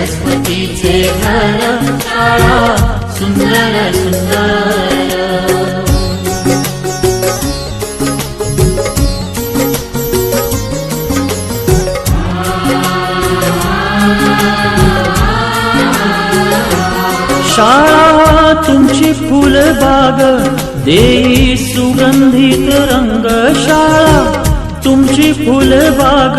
सरस्वतीचे घर शाळा सुंदर सुंदर. शाळा तुमची फुलबाग देई सुगंधित रंग शाळा तुमची फुलबाग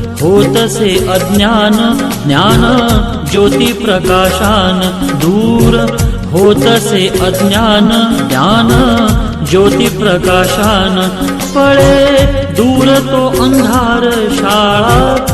होतसे अज्ञान ज्ञान ज्योती प्रकाशान दूर. होतसे अज्ञान ज्ञान ज्योती प्रकाशान पळे. दूर तो अंधार शाळा